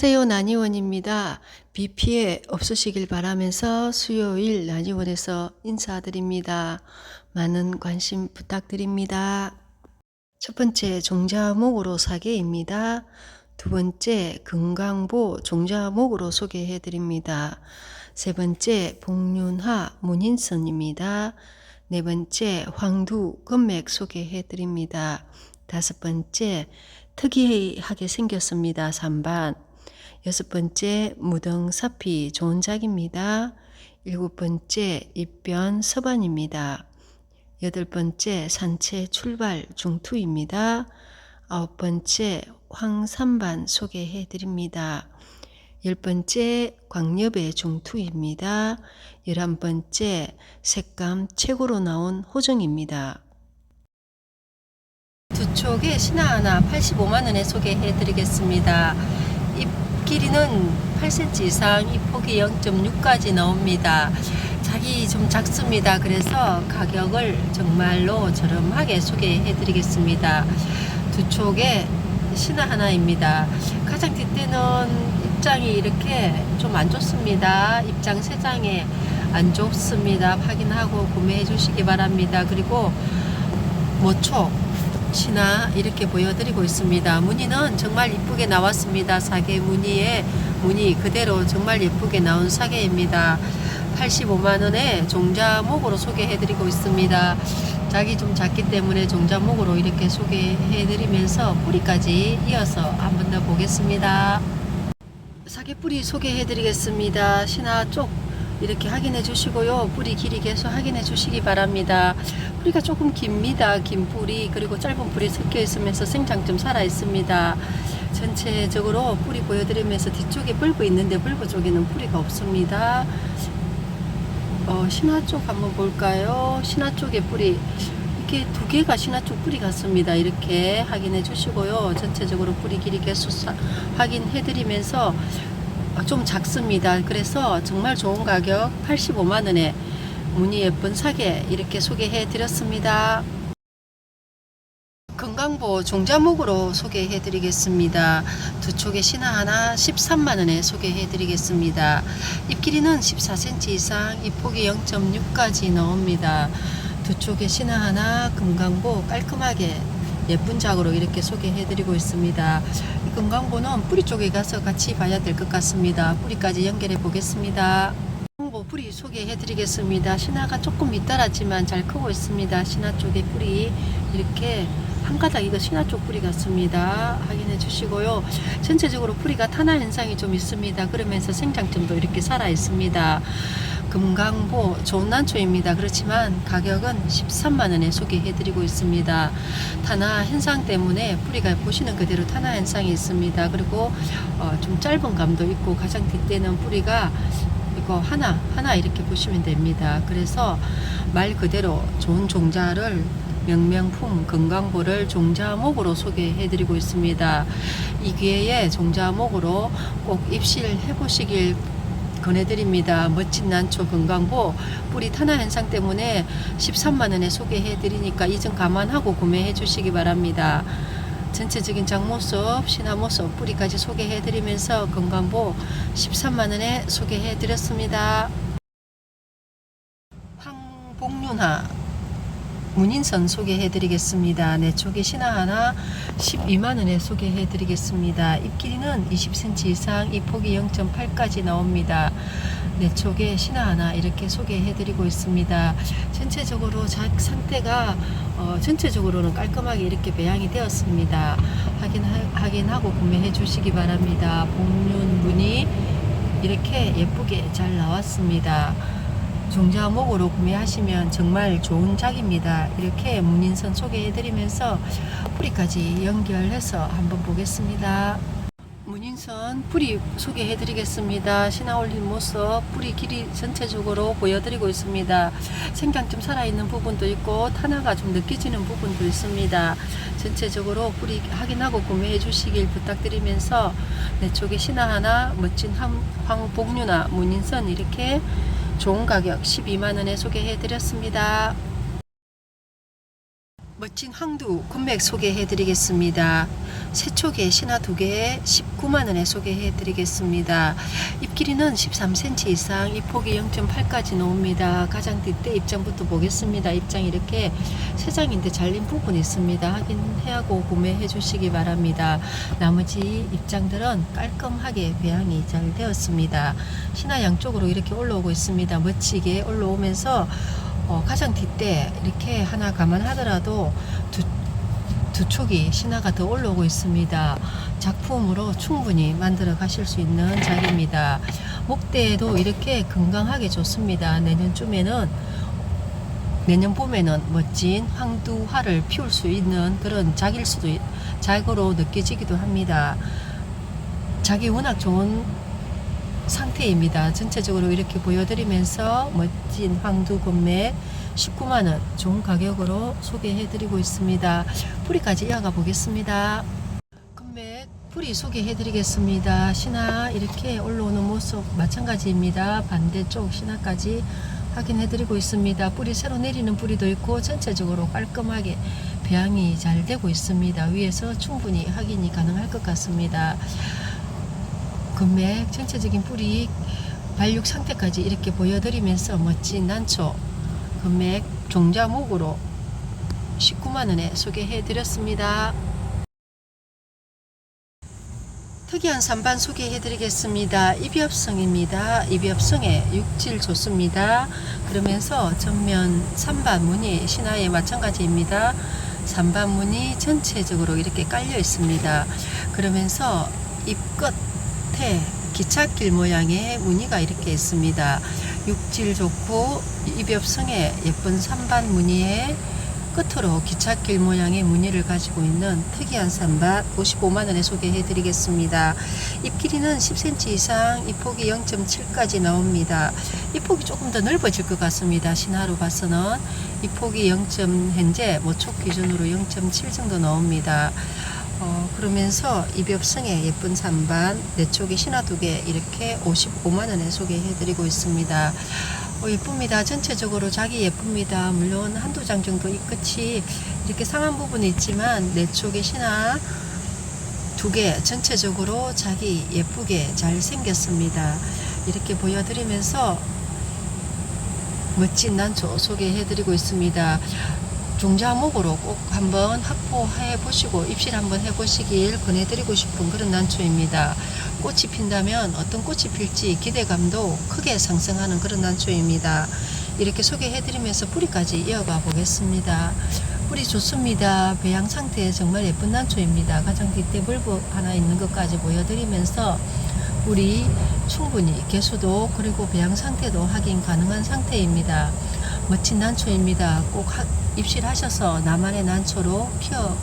안녕하세요. 나니원입니다. 비 피해 없으시길 바라면서 수요일 나니원에서 인사드립니다. 많은 관심 부탁드립니다. 첫 번째 종자목으로 사계입니다. 두 번째 금강보 종자목으로 소개해 드립니다. 세 번째 복륜하 문인선입니다. 네 번째 황두 금맥 소개해 드립니다. 다섯 번째 특이하게 생겼습니다. 3반. 여섯 번째 무등사피 좋은 작입니다. 일곱 번째 입변 서반입니다. 여덟 번째 산채 출발 중투입니다. 아홉 번째 황산반 소개해 드립니다. 열 번째 광엽의 중투입니다. 열한 번째 색감 최고로 나온 호정입니다. 두 촉에 신화 하나 85만원에 소개해 드리겠습니다. 잎 길이는 8cm 이상, 잎 폭이 0.6까지 나옵니다. 자기 좀 작습니다. 그래서 가격을 정말로 저렴하게 소개해 드리겠습니다. 두 촉에 신화 하나입니다. 가장 뒷대는 입장이 이렇게 좀 안 좋습니다. 입장 세 장에 안 좋습니다. 확인하고 구매해 주시기 바랍니다. 그리고 모촉 신화 이렇게 보여드리고 있습니다. 무늬는 정말 이쁘게 나왔습니다. 사계 무늬에 무늬 그대로 정말 예쁘게 나온 사계입니다. 85만원에 종자목으로 소개해드리고 있습니다. 자기 좀 작기 때문에 종자목으로 이렇게 소개해드리면서 뿌리까지 이어서 한번 더 보겠습니다. 사계 뿌리 소개해드리겠습니다. 신화 쪽 이렇게 확인해 주시고요. 뿌리 길이 계속 확인해 주시기 바랍니다. 뿌리가 조금 깁니다. 긴 뿌리 그리고 짧은 뿌리 섞여 있으면서 생장 좀 살아 있습니다. 전체적으로 뿌리 보여드리면서 뒤쪽에 bulb 있는데 bulb 쪽에는 뿌리가 없습니다. 어, 신화 쪽 한번 볼까요? 신화 쪽에 뿌리 이렇게 두 개가 신화 쪽 뿌리 같습니다. 이렇게 확인해 주시고요. 전체적으로 뿌리 길이 계속 사- 확인해 드리면서 어, 좀 작습니다. 그래서 정말 좋은 가격 85만원에 무늬 예쁜 사계 이렇게 소개해 드렸습니다. 건강보 종자목으로 소개해 드리겠습니다. 두 촉의 신화 하나 13만원에 소개해 드리겠습니다. 잎 길이는 14cm 이상, 잎 폭이 0.6까지 나옵니다. 두 촉의 신화 하나 금강보 깔끔하게 예쁜 작으로 이렇게 소개해 드리고 있습니다. 이 금강보는 뿌리 쪽에 가서 같이 봐야 될 것 같습니다. 뿌리까지 연결해 보겠습니다. 홍보 뿌리 소개해 드리겠습니다. 신화가 조금 잇따랐지만 잘 크고 있습니다. 신화 쪽에 뿌리 이렇게 한 가닥 이거 신화 쪽 뿌리 같습니다. 확인해 주시고요. 전체적으로 뿌리가 탄화 현상이 좀 있습니다. 그러면서 생장점도 이렇게 살아 있습니다. 금강보 좋은 난초입니다. 그렇지만 가격은 13만 원에 소개해 드리고 있습니다. 탄화 현상 때문에 뿌리가 보시는 그대로 탄화 현상이 있습니다. 그리고 어, 좀 짧은 감도 있고 가장 뒷대는 뿌리가 이거 하나 하나 이렇게 보시면 됩니다. 그래서 말 그대로 좋은 종자를 명명품 건강보를 종자목으로 소개해드리고 있습니다. 이 기회에 종자목으로 꼭 입실해 보시길 권해드립니다. 멋진 난초 건강보 뿌리 탄화 현상 때문에 13만 원에 소개해드리니까 이점 감안하고 구매해 주시기 바랍니다. 전체적인 장모습, 신화모습, 뿌리까지 소개해드리면서 건강보 13만 원에 소개해드렸습니다. 황복륜화 문인선 소개해드리겠습니다. 네, 쪽에 신화 하나 12만원에 소개해드리겠습니다. 잎 길이는 20cm 이상, 잎 폭이 0.8까지 나옵니다. 네, 쪽에 신화 하나 이렇게 소개해드리고 있습니다. 전체적으로 자, 상태가 어, 전체적으로는 깔끔하게 이렇게 배양이 되었습니다. 확인, 확인하고 구매해 주시기 바랍니다. 복륜 무늬 이렇게 예쁘게 잘 나왔습니다. 종자목으로 구매하시면 정말 좋은 작입니다. 이렇게 문인선 소개해드리면서 뿌리까지 연결해서 한번 보겠습니다. 문인선 뿌리 소개해드리겠습니다. 신화 올린 모습 뿌리 길이 전체적으로 보여드리고 있습니다. 생장점 살아있는 부분도 있고 탄화가 좀 느껴지는 부분도 있습니다. 전체적으로 뿌리 확인하고 구매해 주시길 부탁드리면서 내 쪽에 신화 하나 멋진 황, 황복류나 문인선 이렇게 좋은 가격 12만원에 소개해 드렸습니다. 멋진 황두 금맥 소개해 드리겠습니다. 세촉에 신화 두 개에 19만 원에 소개해 드리겠습니다. 입 길이는 13cm 이상, 입 폭이 0.8까지 나옵니다. 가장 뒷대 입장부터 보겠습니다. 입장 이렇게 세 장인데 잘린 부분이 있습니다. 확인하고 구매해 주시기 바랍니다. 나머지 입장들은 깔끔하게 배양이 잘 되었습니다. 신화 양쪽으로 이렇게 올라오고 있습니다. 멋지게 올라오면서 어, 가장 뒷대 이렇게 하나 감안하더라도 두, 두 촉이 신화가 더 올라오고 있습니다. 작품으로 충분히 만들어 가실 수 있는 자리입니다. 목대도 이렇게 건강하게 좋습니다. 내년쯤에는 내년 봄에는 멋진 황두화를 피울 수 있는 그런 작일 수도 있- 작으로 느껴지기도 합니다. 작이 워낙 좋은 상태입니다. 전체적으로 이렇게 보여드리면서 멋진 황두 건매 19만원 좋은 가격으로 소개해드리고 있습니다. 뿌리까지 이어가 보겠습니다. 금맥 뿌리 소개해드리겠습니다. 신화 이렇게 올라오는 모습 마찬가지입니다. 반대쪽 신화까지 확인해드리고 있습니다. 뿌리 새로 내리는 뿌리도 있고 전체적으로 깔끔하게 배양이 잘 되고 있습니다. 위에서 충분히 확인이 가능할 것 같습니다. 금맥 전체적인 뿌리 발육 상태까지 이렇게 보여드리면서 멋진 난초 금맥 종자목으로 19만원에 소개해드렸습니다. 특이한 산반 소개해드리겠습니다. 이비업성입니다. 이비업성에 육질 좋습니다. 그러면서 전면 산반 무늬 신화에 마찬가지입니다. 산반 무늬 전체적으로 이렇게 깔려 있습니다. 그러면서 입끝 에 기찻길 모양의 무늬가 이렇게 있습니다. 육질 좋고 입엽성에 예쁜 산반 무늬에 끝으로 기찻길 모양의 무늬를 가지고 있는 특이한 산밭 55만원에 소개해 드리겠습니다. 잎 길이는 10cm 이상, 잎 폭이 0.7까지 나옵니다. 잎 폭이 조금 더 넓어질 것 같습니다. 신화로 봐서는 잎 폭이 0. 현재 모촉 기준으로 0.7 정도 나옵니다. 어, 그러면서 입엽성에 예쁜 산반, 내쪽에 신화 두 개 이렇게 55만원에 소개해 드리고 있습니다. 어, 예쁩니다. 전체적으로 자기 예쁩니다. 물론 한두 장 정도 이 끝이 이렇게 상한 부분이 있지만 내쪽에 신화 두 개 전체적으로 자기 예쁘게 잘 생겼습니다. 이렇게 보여드리면서 멋진 난초 소개해 드리고 있습니다. 종자목으로 꼭 한번 확보해 보시고 입실 한번 해 보시길 권해드리고 싶은 그런 난초입니다. 꽃이 핀다면 어떤 꽃이 필지 기대감도 크게 상승하는 그런 난초입니다. 이렇게 소개해 드리면서 뿌리까지 이어가 보겠습니다. 뿌리 좋습니다. 배양 상태 정말 예쁜 난초입니다. 가장 뒷대 불부 하나 있는 것까지 보여드리면서 뿌리 충분히 개수도 그리고 배양 상태도 확인 가능한 상태입니다. 멋진 난초입니다. 꼭 하- 입실하셔서 나만의 난초로 키워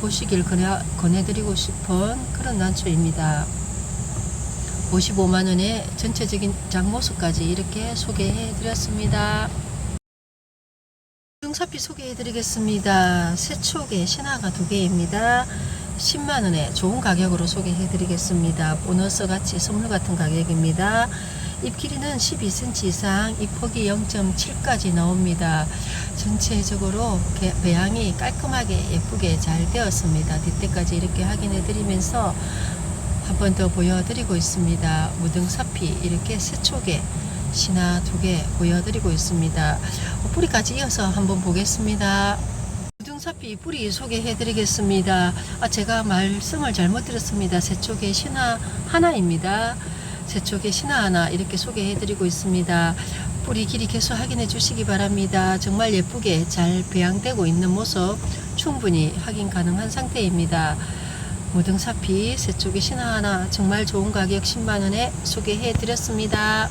보시길 권해, 권해드리고 싶은 그런 난초입니다. 55만원의 전체적인 장모습까지 이렇게 소개해 드렸습니다. 등사피 소개해 드리겠습니다. 세촉의 신화가 두 개입니다. 10만원에 좋은 가격으로 소개해 드리겠습니다. 보너스 같이 선물 같은 가격입니다. 잎 길이는 12cm 이상, 잎 폭이 0.7까지 나옵니다. 전체적으로 개- 배양이 깔끔하게 예쁘게 잘 되었습니다. 뒷대까지 이렇게 확인해 드리면서 한 번 더 보여드리고 있습니다. 무등사피 이렇게 세촉에 신화 두 개 보여드리고 있습니다. 어, 뿌리까지 이어서 한번 보겠습니다. 무등사피 뿌리 소개해 드리겠습니다. 아, 제가 말씀을 잘못 드렸습니다. 세촉의 신화 하나입니다. 세촉의 신화 하나 이렇게 소개해 드리고 있습니다. 뿌리 길이 계속 확인해 주시기 바랍니다. 정말 예쁘게 잘 배양되고 있는 모습 충분히 확인 가능한 상태입니다. 무등사피 세쪽의 신화 하나 정말 좋은 가격 10만원에 소개해 드렸습니다.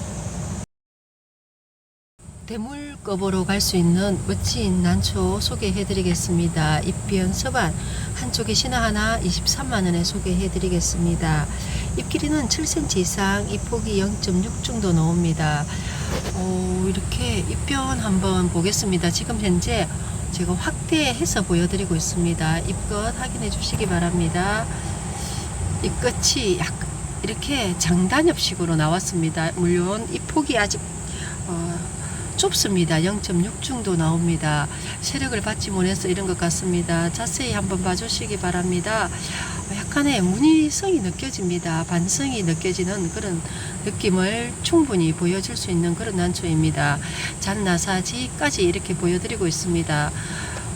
대물급으로 갈 수 있는 멋진 난초 소개해 드리겠습니다. 입변 서반 한쪽에 신화 하나 23만원에 소개해 드리겠습니다. 잎 길이는 7cm 이상, 잎 폭이 0.6 정도 나옵니다. 오, 이렇게 잎변 한번 보겠습니다. 지금 현재 제가 확대해서 보여드리고 있습니다. 잎끝 확인해 주시기 바랍니다. 잎끝이 약간 이렇게 장단엽식으로 나왔습니다. 물론 잎 폭이 아직 어, 좁습니다. 0.6중도 나옵니다. 세력을 받지 못해서 이런 것 같습니다. 자세히 한번 봐주시기 바랍니다. 약간의 무늬성이 느껴집니다. 반성이 느껴지는 그런 느낌을 충분히 보여줄 수 있는 그런 난초입니다. 잔나사지까지 이렇게 보여드리고 있습니다.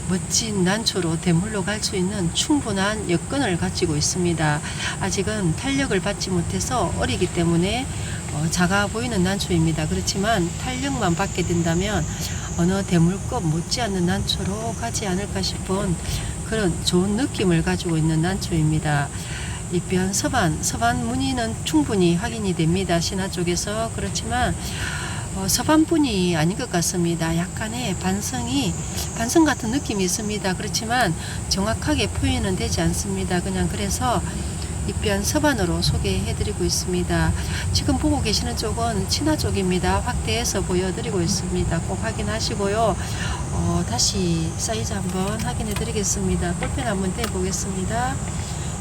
멋진 난초로 대물로 갈 수 있는 충분한 여건을 가지고 있습니다. 아직은 탄력을 받지 못해서 어리기 때문에 어, 작아 보이는 난초입니다. 그렇지만 탄력만 받게 된다면 어느 대물급 못지않는 난초로 가지 않을까 싶은 그런 좋은 느낌을 가지고 있는 난초입니다. 이변 서반, 서반 무늬는 충분히 확인이 됩니다. 신화 쪽에서. 그렇지만 어, 서반뿐이 아닌 것 같습니다. 약간의 반성이 반성 같은 느낌이 있습니다. 그렇지만 정확하게 표현은 되지 않습니다. 그냥 그래서 입변 서반으로 소개해드리고 있습니다. 지금 보고 계시는 쪽은 친화 쪽입니다. 확대해서 보여드리고 있습니다. 꼭 확인하시고요. 어, 다시 사이즈 한번 확인해드리겠습니다. 볼펜 한번 떼보겠습니다.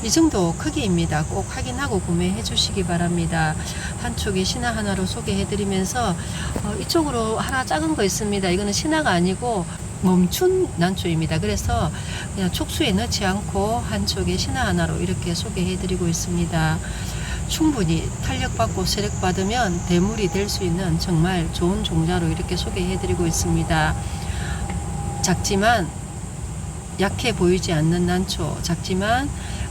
이 정도 크기입니다. 꼭 확인하고 구매해 주시기 바랍니다. 한쪽에 신화 하나로 소개해 드리면서 어, 이쪽으로 하나 작은 거 있습니다. 이거는 신화가 아니고 멈춘 난초입니다. 그래서 그냥 촉수에 넣지 않고 한쪽에 신화 하나로 이렇게 소개해 드리고 있습니다. 충분히 탄력받고 세력받으면 대물이 될 수 있는 정말 좋은 종자로 이렇게 소개해 드리고 있습니다. 작지만 약해 보이지 않는 난초, 작지만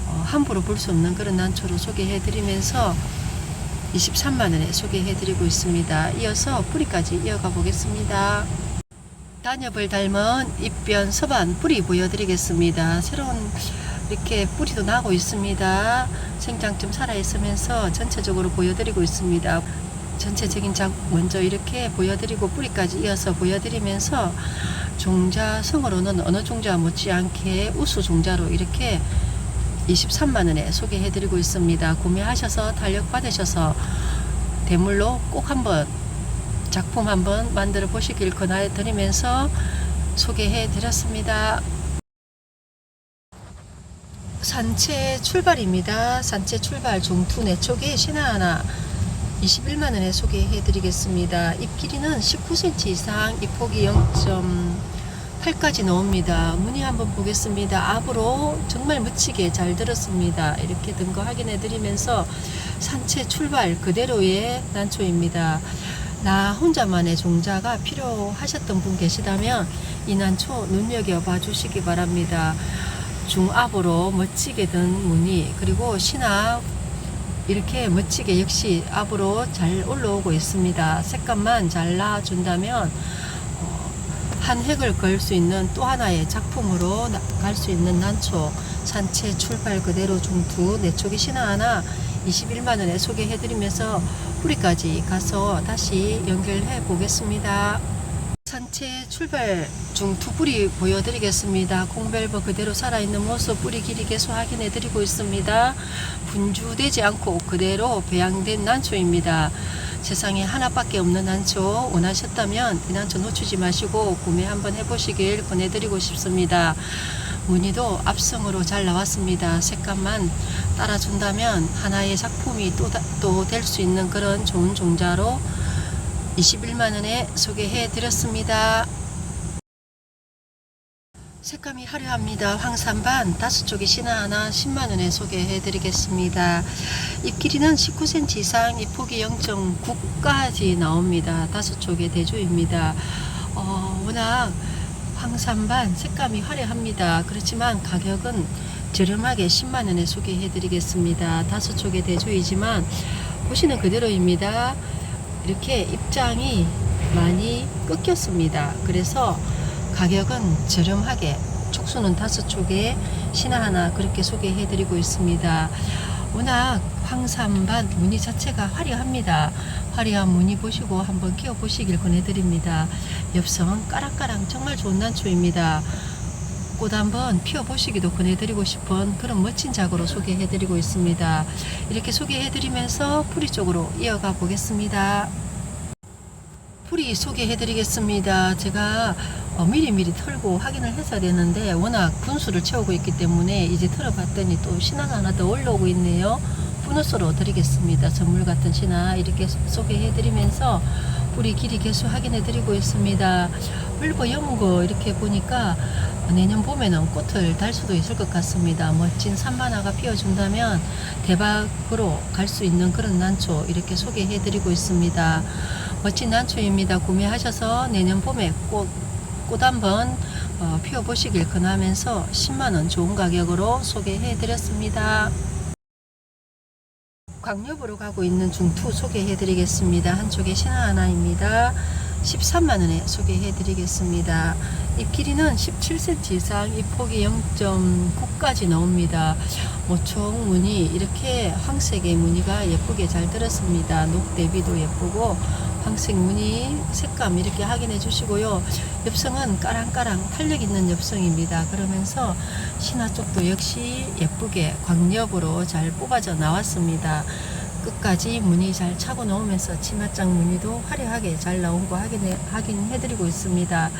어, 함부로 볼 수 없는 그런 난초로 소개해 드리면서 23만원에 소개해 드리고 있습니다. 이어서 뿌리까지 이어가 보겠습니다. 단엽을 닮은 잎변 서반 뿌리 보여드리겠습니다. 새로운 이렇게 뿌리도 나고 있습니다. 생장 좀 살아있으면서 전체적으로 보여드리고 있습니다. 전체적인 작 먼저 이렇게 보여드리고 뿌리까지 이어서 보여드리면서 종자성으로는 어느 종자 못지않게 우수 종자로 이렇게 23만원에 소개해드리고 있습니다. 구매하셔서 탄력 받으셔서 대물로 꼭 한번 작품 한번 만들어 보시길 권해드리면서 소개해 드렸습니다. 산채 출발입니다. 산채 출발 종투 내초기 신화 하나 21만원에 소개해 드리겠습니다. 잎 길이는 19cm 이상, 잎 폭이 0.8까지 나옵니다. 무늬 한번 보겠습니다. 앞으로 정말 묻히게 잘 들었습니다. 이렇게 든 거 확인해 드리면서 산채 출발 그대로의 난초입니다. 나 혼자만의 종자가 필요하셨던 분 계시다면 이 난초 눈여겨봐 주시기 바랍니다. 중압으로 멋지게 든 무늬 그리고 신압 이렇게 멋지게 역시 앞으로 잘 올라오고 있습니다. 색감만 잘 나준다면 어, 한 획을 그을 수 있는 또 하나의 작품으로 갈 수 있는 난초 산채 출발 그대로 중투 내초기 신화 하나 21만원에 소개해드리면서 뿌리까지 가서 다시 연결해 보겠습니다. 산채 출발 중 두 뿌리 보여드리겠습니다. 공벨버 그대로 살아있는 모습 뿌리 길이 계속 확인해 드리고 있습니다. 분주되지 않고 그대로 배양된 난초입니다. 세상에 하나밖에 없는 난초 원하셨다면 이 난초 놓치지 마시고 구매 한번 해보시길 권해드리고 싶습니다. 무늬도 앞성으로 잘 나왔습니다. 색감만 따라준다면 하나의 작품이 또 될 수 있는 그런 좋은 종자로 21만원에 소개해 드렸습니다. 색감이 화려합니다. 황산반 다섯 쪽이 신화 하나 10만원에 소개해 드리겠습니다. 잎 길이는 19cm 이상, 잎 폭이 0.9까지 나옵니다. 다섯 쪽의 대조입니다. 어, 워낙 황산반 색감이 화려합니다. 그렇지만 가격은 저렴하게 10만원에 소개해 드리겠습니다. 다섯 쪽의 대조이지만 보시는 그대로입니다. 이렇게 입장이 많이 꺾였습니다. 그래서 가격은 저렴하게 촉수는 다섯 쪽에 신화 하나 그렇게 소개해 드리고 있습니다. 워낙 황산반 무늬 자체가 화려합니다. 화려한 무늬 보시고 한번 끼워 보시길 권해드립니다. 엽성 까락까락 정말 좋은 난초입니다. 꽃 한번 피워 보시기도 권해드리고 싶은 그런 멋진 작으로 소개해 드리고 있습니다. 이렇게 소개해 드리면서 뿌리 쪽으로 이어가 보겠습니다. 뿌리 소개해 드리겠습니다. 제가 어, 미리미리 털고 확인을 했어야 되는데 워낙 분수를 채우고 있기 때문에 이제 털어봤더니 또 신화가 하나 더 올라오고 있네요. 보너스로 드리겠습니다. 선물 같은 신화 이렇게 소개해 드리면서 뿌리 길이 개수 확인해 드리고 있습니다. 불보 연거 이렇게 보니까 내년 봄에는 꽃을 달 수도 있을 것 같습니다. 멋진 산만화가 피어준다면 대박으로 갈 수 있는 그런 난초 이렇게 소개해 드리고 있습니다. 멋진 난초입니다. 구매하셔서 내년 봄에 꽃, 꽃 한번 어, 피워보시길 권하면서 10만원 좋은 가격으로 소개해 드렸습니다. 광역으로 가고 있는 중투 소개해 드리겠습니다. 한쪽에 신화 하나입니다. 13만원에 소개해 드리겠습니다. 잎 길이는 17cm 이상, 잎 폭이 0.9까지 나옵니다. 모총 무늬, 이렇게 황색의 무늬가 예쁘게 잘 들었습니다. 녹 대비도 예쁘고, 황색 무늬 색감 이렇게 확인해 주시고요. 엽성은 까랑까랑 탄력 있는 엽성입니다. 그러면서 신화 쪽도 역시 예쁘게 광엽으로 잘 뽑아져 나왔습니다. 끝까지 무늬 잘 차고 나오면서 치맛장 무늬도 화려하게 잘 나온 거 확인해, 확인해드리고 있습니다.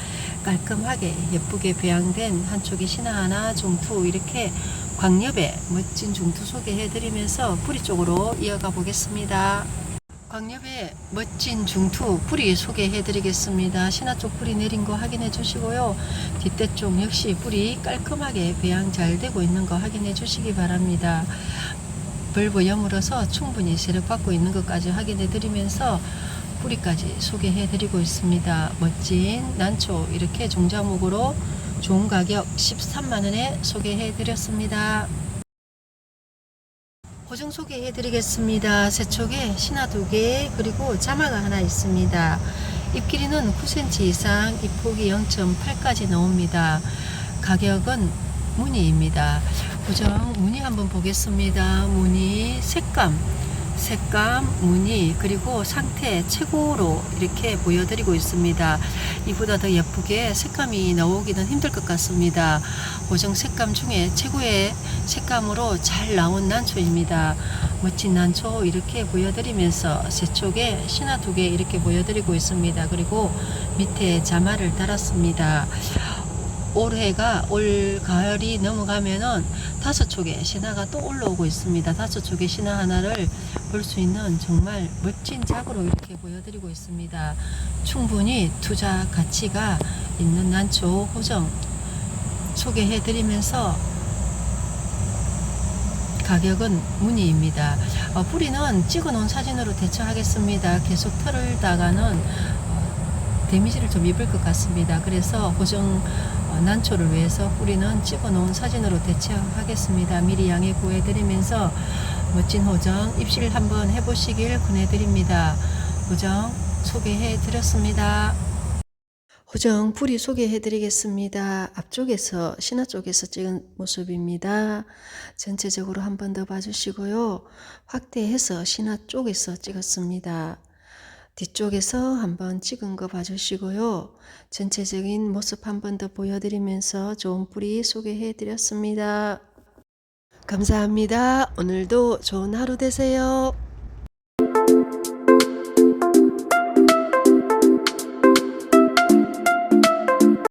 깔끔하게 예쁘게 배양된 한쪽이 신화 하나, 중투 이렇게 광엽의 멋진 중투 소개해드리면서 뿌리 쪽으로 이어가 보겠습니다. 광엽의 멋진 중투 뿌리 소개해 드리겠습니다. 신화 쪽 뿌리 내린 거 확인해 주시고요. 뒷대 쪽 역시 뿌리 깔끔하게 배양 잘 되고 있는 거 확인해 주시기 바랍니다. 여물어서 충분히 세력 받고 있는 것까지 확인해 드리면서 뿌리까지 소개해 드리고 있습니다. 멋진 난초 이렇게 종자목으로 좋은 가격 13만원에 소개해 드렸습니다. 고정 소개해 드리겠습니다. 세촉에 신화 두 개, 그리고 자마가 하나 있습니다. 잎 길이는 9cm 이상, 잎 폭이 0.8까지 나옵니다. 가격은 무늬입니다. 고정 무늬 한번 보겠습니다. 무늬 색감, 색감, 무늬, 그리고 상태 최고로 이렇게 보여드리고 있습니다. 이보다 더 예쁘게 색감이 나오기는 힘들 것 같습니다. 고정 색감 중에 최고의 색감으로 잘 나온 난초입니다. 멋진 난초 이렇게 보여드리면서 세쪽에 신화 두 개 이렇게 보여드리고 있습니다. 그리고 밑에 자마를 달았습니다. 올해가 올 가을이 넘어가면은 다섯 촉의 신화가 또 올라오고 있습니다. 다섯 촉의 신화 하나를 볼 수 있는 정말 멋진 작으로 이렇게 보여드리고 있습니다. 충분히 투자 가치가 있는 난초 호정 소개해드리면서 가격은 무늬입니다. 어, 뿌리는 찍어놓은 사진으로 대처하겠습니다. 계속 털을 다가는 어, 데미지를 좀 입을 것 같습니다. 그래서 고정 어, 난초를 위해서 뿌리는 찍어놓은 사진으로 대처하겠습니다. 미리 양해 구해드리면서 멋진 호정 입실 한번 해보시길 권해드립니다. 호정 소개해드렸습니다. 호정 뿌리 소개해드리겠습니다. 앞쪽에서 신화 쪽에서 찍은 모습입니다. 전체적으로 한 번 더 봐주시고요. 확대해서 신화 쪽에서 찍었습니다. 뒤쪽에서 한번 찍은 거 봐주시고요. 전체적인 모습 한 번 더 보여드리면서 좋은 뿌리 소개해 드렸습니다. 감사합니다. 오늘도 좋은 하루 되세요.